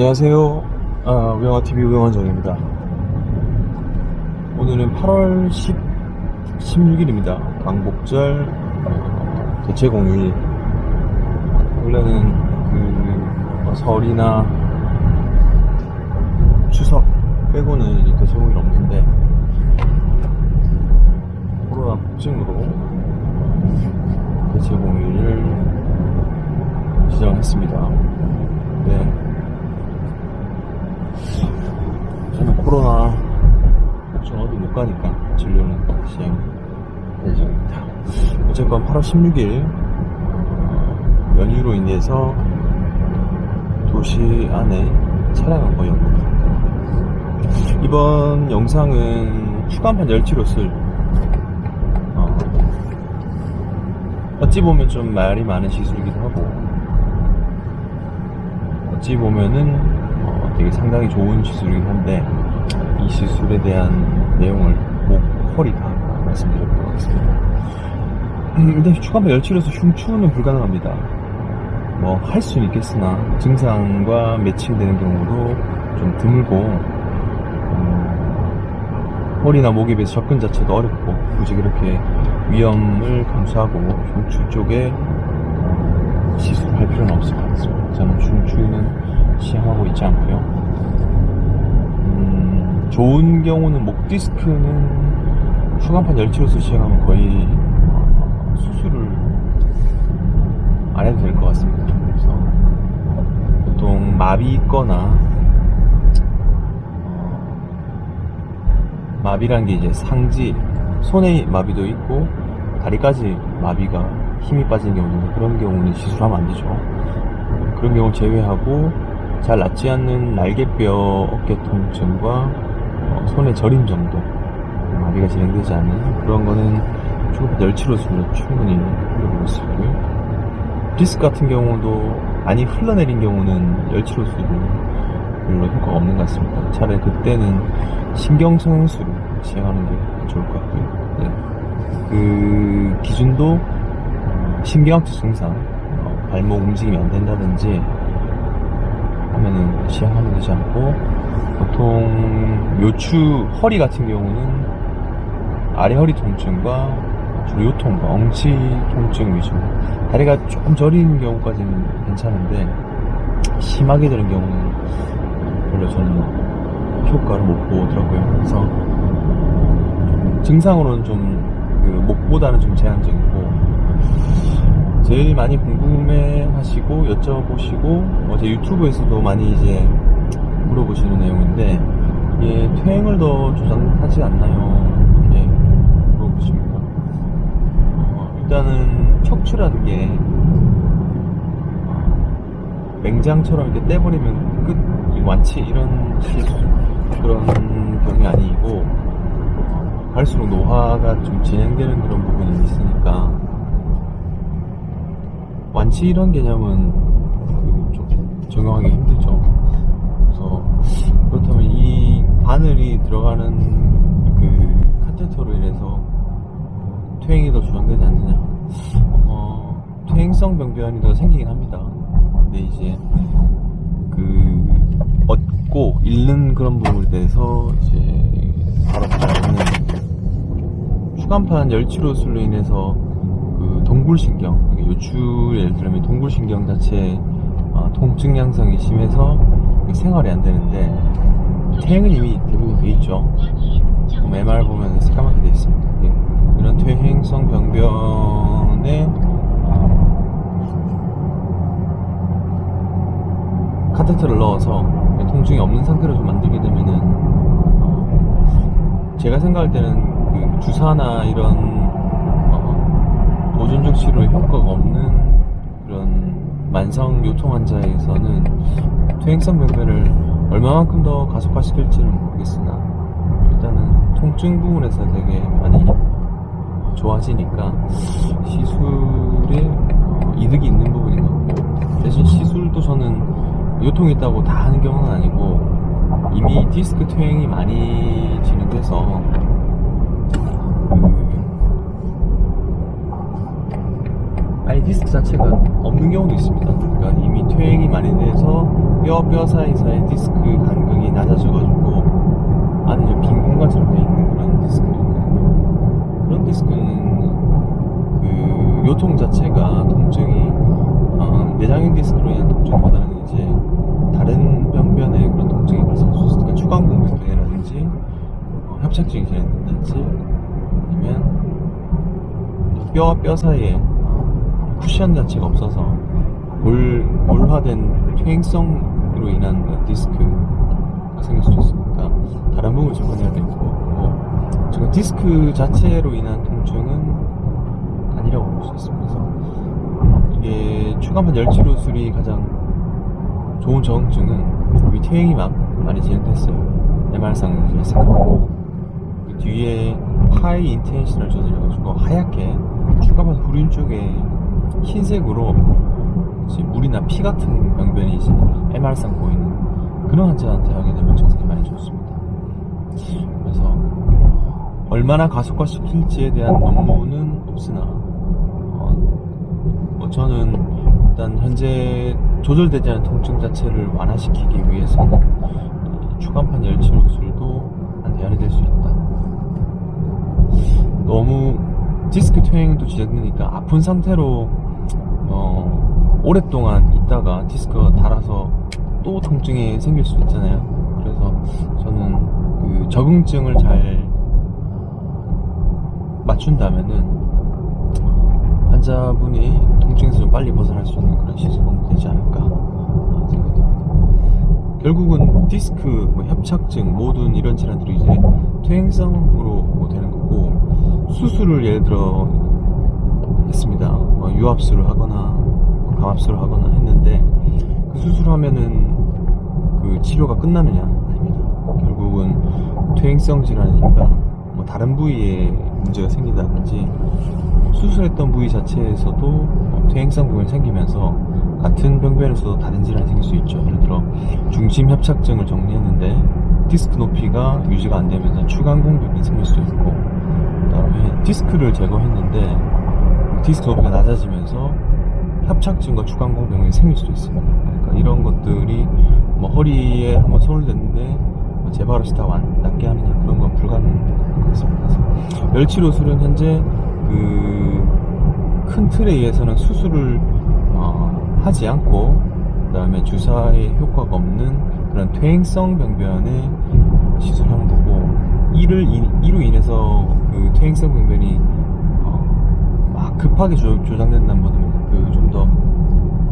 안녕하세요. 아, 우영아TV 우영원정입니다. 오늘은 8월 10, 16일입니다. 광복절 어, 대체공휴일. 원래는 그 어, 설이나 추석 빼고는 대체공휴일 없는데 코로나 폭증으로 대체공휴일을 지정했습니다. 네. 코로나 걱정 어디 못 가니까 진료는 시행 예정입니다. 어쨌건 8월 16일 어, 연휴로 인해서 도시 안에 차량은 거의 없습니다. 이번 영상은 추간판 열치로 쓸 어, 어찌 보면 좀 말이 많은 시술이기도 하고 어찌 보면은 어, 되게 상당히 좋은 시술이긴 한데 이 시술에 대한 내용을 목, 허리 다 말씀드려보도록 하겠습니다. 음, 일단 추가반 열치로서 흉추는 불가능합니다. 뭐 할 수는 있겠으나 증상과 매칭되는 경우도 좀 드물고 음, 허리나 목에 비해서 접근 자체도 어렵고 굳이 그렇게 위험을 감수하고 흉추 쪽에 시술할 필요는 없을 것 같습니다. 저는 흉추는 시행하고 있지 않고요. 음, 좋은 경우는 목 디스크는 추간판 열치로서 시행하면 거의 어, 수술을 안 해도 될 것 같습니다. 그래서 보통 마비 있거나 어, 마비란 게 이제 상지 손의 마비도 있고 다리까지 마비가 힘이 빠진 경우는 그런 경우는 시술하면 안 되죠. 그런 경우 제외하고 잘 낫지 않는 날개뼈 어깨 통증과 어, 손의 저림 정도 마비가 진행되지 않는 그런 거는 초급 열치로술로 충분히 해볼 수 있고요. 디스크 같은 경우도 많이 흘러내린 경우는 열치로술은 별로 효과가 없는 것 같습니다. 차라리 그때는 신경성형술을 시행하는 게 좋을 것 같고요. 네. 그 기준도 신경학적 증상, 어, 발목 움직임이 안 된다든지 하면은 시행하면 되지 않고 보통 요추 허리 같은 경우는 아래 허리 통증과 주로 요통과 엉치 통증 위주. 다리가 조금 저리는 경우까지는 괜찮은데 심하게 되는 경우는 별로 저는 효과를 못 보더라고요. 그래서 증상으로는 좀 그 목보다는 좀 제한적이고 제일 많이 궁금해 하시고 여쭤보시고 어제 유튜브에서도 많이 이제 물어보시는 내용인데 이게 퇴행을 더 조장하지 않나요? 이렇게 물어보십니다. 어, 일단은 척추라는 게 어, 맹장처럼 이렇게 떼버리면 끝, 이 완치 이런 식 그런 경이 아니고 어, 갈수록 노화가 좀 진행되는 그런 부분이 있으니까 완치 이런 개념은 그좀 적용하기 힘들죠. 그래서 그렇다면 이 바늘이 들어가는 그 카테터로 인해서 퇴행이 더 조장되지 않느냐? 어, 퇴행성 병변이 더 생기긴 합니다. 근데 이제 그 얻고 잃는 그런 부분에 대해서 이제 바로 보는 추간판 열치로술로 인해서 그 동굴신경, 그러니까 요추 예를 들면 동굴신경 자체 어, 통증 양상이 심해서 생활이 안 되는데 퇴행은 이미 대부분 돼 있죠. MR 보면 새까맣게 돼 있습니다. 예. 이런 퇴행성 병변에 어, 카테터를 넣어서 통증이 없는 상태로 좀 만들게 되면은 어, 제가 생각할 때는 그 주사나 이런 어, 보존적 치료에 효과가 없는 그런 만성 요통 환자에서는 퇴행성 병변을 얼마만큼 더 가속화시킬지는 모르겠으나 일단은 통증 부분에서 되게 많이 좋아지니까 시술에 어, 이득이 있는 부분인 것 같고 대신 시술도 저는 요통이 있다고 다 하는 경우는 아니고 이미 디스크 퇴행이 많이 진행돼서 그 아예 디스크 자체가 없는 경우도 있습니다. 그러니까 이미 퇴행이 많이 돼서 뼈 뼈 사이 사이 디스크 간극이 낮아져가지고 안에 좀 빈 공간처럼 돼 있는 그런 디스크도 있거든요. 그런 디스크는 그 요통 자체가 통증이 어, 내장형 디스크로 인한 통증보다는 이제 다른 병변에 그런 통증이 발생할 수 있으니까 추간공 병변이라든지 어, 협착증이 진행된다든지 아니면 뼈와 뼈 사이에 쿠션 자체가 없어서 골, 골화된 퇴행성으로 인한 그 디스크가 생길 수도 있으니까 다른 부분을 접근해야 될 거고 지금 디스크 자체로 인한 통증은 아니라고 볼 수 있습니다. 그래서 이게 추가판 열치료술이 가장 좋은 적응증은 위 퇴행이만 많이 진행됐어요. MR상 이제 생각하고 그 뒤에 하이 인텐션을 조절해가지고 하얗게 추가판 후륜 쪽에 흰색으로 물이나 피 같은 병변이 이제 MR상 보이는 그런 환자한테 하게 되면 증상이 많이 좋습니다. 그래서 얼마나 가속화 시킬지에 대한 논문은 없으나 어, 뭐 저는 일단 현재 조절되지 않은 통증 자체를 완화시키기 위해서는 이 추간판 열치료술도 한 대안이 될 수 있다. 너무 디스크 퇴행도 지속되니까 아픈 상태로 어, 오랫동안 있다가 디스크가 닳아서 또 통증이 생길 수 있잖아요. 그래서 저는 그 적응증을 잘 맞춘다면은 환자분이 통증에서 좀 빨리 벗어날 수 있는 그런 방법이 되지 않을까 생각이 듭니다. 결국은 디스크, 뭐 협착증, 모든 이런 질환들이 이제 퇴행성으로 뭐 되는 거고 수술을 예를 들어 했습니다. 뭐 유압술을 하거나 뭐 감압술을 하거나 했는데 그 수술하면은 그 치료가 끝나느냐 아닙니다. 결국은 퇴행성 질환이니까 뭐 다른 부위에 문제가 생긴다든지 수술했던 부위 자체에서도 어, 퇴행성 부분이 생기면서 같은 병변에서도 다른 질환이 생길 수 있죠. 예를 들어 중심 협착증을 정리했는데 디스크 높이가 유지가 안 되면서 추간 공백이 생길 수도 있고 그다음에 디스크를 제거했는데 디스크 높이가 낮아지면서 협착증과 추간 공백이 생길 수도 있습니다. 그러니까 이런 것들이 뭐 허리에 한번 손을 댔는데 뭐 재발 없이 다 완, 낫게 하느냐 그런 건 불가능한 것 같습니다. 그래서 멸치료술은 현재 그 큰 틀에 의해서는 수술을 어, 하지 않고 그다음에 주사에 효과가 없는 그런 퇴행성 병변에 시술하는 거고 이를 인- 이로 인해서 그 퇴행성 병변이 어, 막 급하게 조, 조장된다는 것은 그 좀 더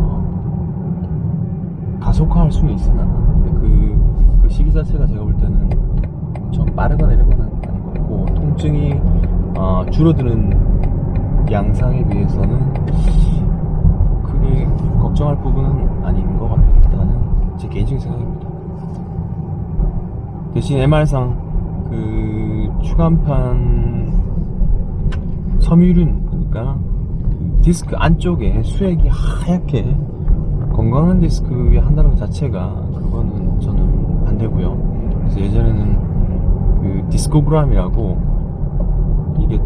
어, 가속화할 수는 있으나 그, 그 시기 자체가 제가 볼 때는 엄청 빠르거나 이러거나 아닌 것 같고 통증이 어, 줄어드는 양상에 비해서는 크게 걱정할 부분은 아닌 것 같다는 제 개인적인 생각입니다. 대신 MR상 그 추간판 섬유륜 그러니까 그 디스크 안쪽에 수액이 하얗게 건강한 디스크에 한다는 것 자체가 그거는 저는 반대고요. 그래서 예전에는 그 디스코그램이라고 이게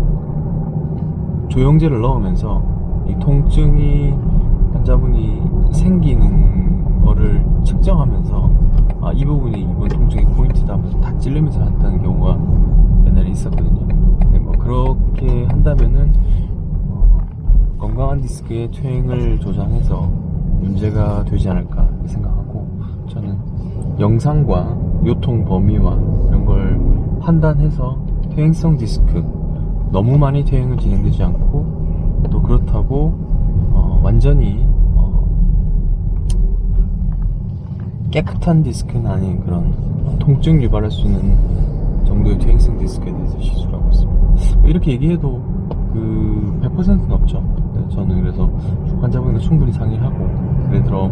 조영제를 넣으면서 이 통증이 환자분이 생기는 거를 측정하면서 아, 이 부분이 이번 통증의 포인트다 하면서 다 찌르면서 한다는 경우가 옛날에 있었거든요. 근데 뭐 그렇게 한다면은 어, 건강한 디스크의 퇴행을 조장해서 문제가 되지 않을까 생각하고 저는 영상과 요통 범위와 이런 걸 판단해서 퇴행성 디스크 너무 많이 퇴행은 진행되지 않고 또 그렇다고 어, 완전히 어, 깨끗한 디스크는 아닌 그런 통증 유발할 수 있는 정도의 퇴행성 디스크에 대해서 시술하고 있습니다. 이렇게 얘기해도 그 100%는 없죠. 네, 저는 그래서 환자분과 충분히 상의를 하고 예를 들어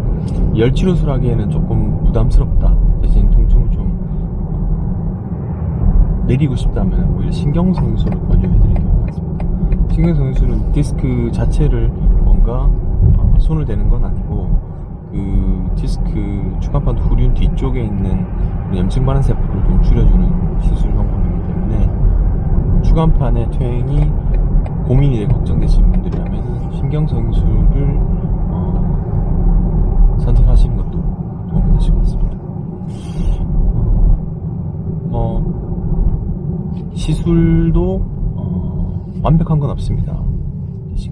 열 치료술 하기에는 조금 부담스럽다. 대신 통증을 좀 내리고 싶다면 오히려 신경성술을 권유해드릴 경우가 있습니다. 신경성술은 디스크 자체를 뭔가 어, 손을 대는 건 아니고 그 디스크 추간판 후륜 뒤쪽에 있는 그 염증 반응 세포를 좀 줄여주는 시술 방법이기 때문에 추간판의 퇴행이 고민이 걱정되시는 분들이라면 신경성수를 어, 선택하시는 것도 도움이 되실 것 같습니다. 뭐 시술도 어, 완벽한 건 없습니다.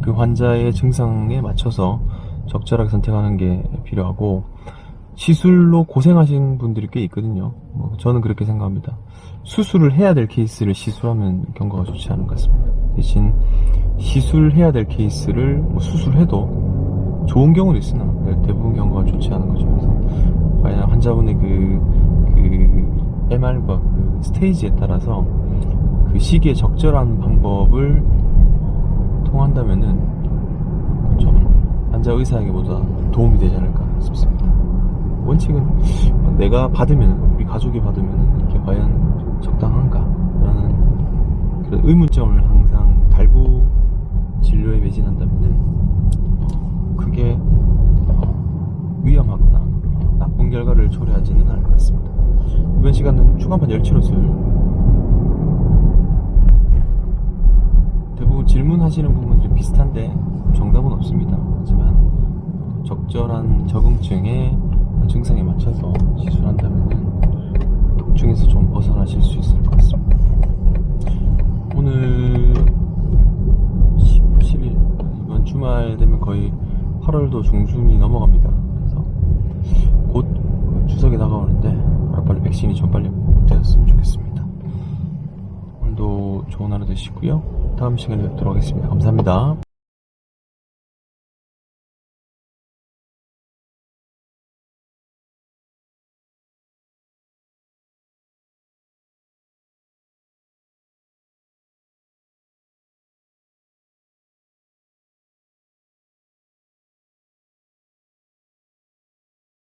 그 환자의 증상에 맞춰서 적절하게 선택하는 게 필요하고 시술로 고생하신 분들이 꽤 있거든요. 뭐 저는 그렇게 생각합니다. 수술을 해야 될 케이스를 시술하면 경과가 좋지 않은 것 같습니다. 대신 시술해야 될 케이스를 뭐 수술해도 좋은 경우도 있으나 대부분 경과가 좋지 않은 거죠. 그래서 과연 환자분의 그, 그 MR과 그 스테이지에 따라서 그 시기에 적절한 방법을 통한다면은 좀 환자 의사에게 보다 도움이 되지 않을까 싶습니다. 원칙은 내가 받으면 우리 가족이 받으면 이게 과연 적당한가라는 그런 의문점을 항상 달고 진료에 매진한다면은 어, 어, 위험하거나 어, 나쁜 결과를 초래하지는 않을 것 같습니다. 이번 시간은 추간판 열치료술 대부분 질문하시는 부분들이 비슷한데 정답은 없습니다. 하지만 적절한 적응증에 증상에 맞춰서 시술한다면 통증에서 좀 벗어나실 수 있을 것 같습니다. 오늘 17일 이번 주말 되면 거의 8월도 중순이 넘어갑니다. 그래서 곧 추석이 다가오는데 빨리 백신이 좀 빨리 되었으면 좋겠습니다. 오늘도 좋은 하루 되시고요. 다음 시간에 뵙도록 하겠습니다. 감사합니다.